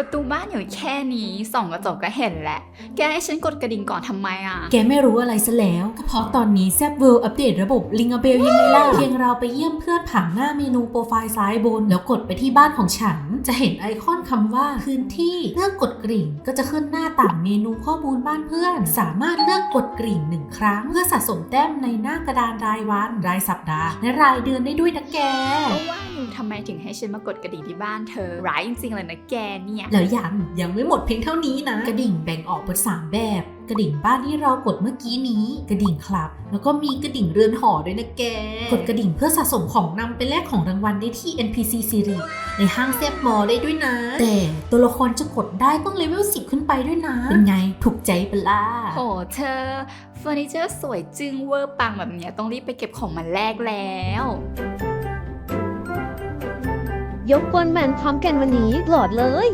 ประตูบ้านอยู่แค่นี้ส่องกระจกก็เห็นแหละ แกให้ฉันกดกระดิ่งก่อนทำไมอะ แกไม่รู้อะไรซะแล้วก็เพราะตอนนี้แซบเวิลอัปเดตระบบลิง a เบลยังไงล่ะ เพียงเราไปเยี่ยมเพื่อนผ่านหน้าเมนูโปรไฟล์ซ้ายบน แล้วกดไปที่บ้านของฉัน จะเห็นไอคอนคำว่าพื้นที่เลือกกดกริ่ง ก็จะขึ้นหน้าต่างเมนูข้อมูลบ้านเพื่อน สามารถเลือกกดกริ่งหนึ่งครั้ง เพื่อสะสมแต้มในหน้ากระดานรายวัน รายสัปดาห์ และรายเดือนได้ด้วยนะแกว่าอยู่ทำ ถึงให้ฉันมากดกระดิ่งที่บ้านเธอ ร้ายจริงๆเลยนะแกเนี่ย แล้วยังยังไม่หมดเพียงเท่านี้นะ กระดิ่งแบ่งออกเป็นสามแบบ กระดิ่งบ้านที่เรากดเมื่อกี้นี้ กระดิ่งคลับ แล้วก็มีกระดิ่งเรือนหอด้วยนะแก กดกระดิ่งเพื่อสะสมของนำไปแลกของรางวัลได้ที่ NPC Series ในห้างเซฟมอลได้ด้วยนะ แต่ตัวละครจะกดได้ต้องเลเวล10 ขึ้นไปด้วยนะ เป็นไงถูกใจปะล่ะโหเธอเฟอร์นิเจอร์สวยจึงเวอร์ปังแบบเนี้ยต้องรีบไปเก็บของมาแลกแล้ว ยกกวนแมนพร้อมกันวันนี้โหลดเลย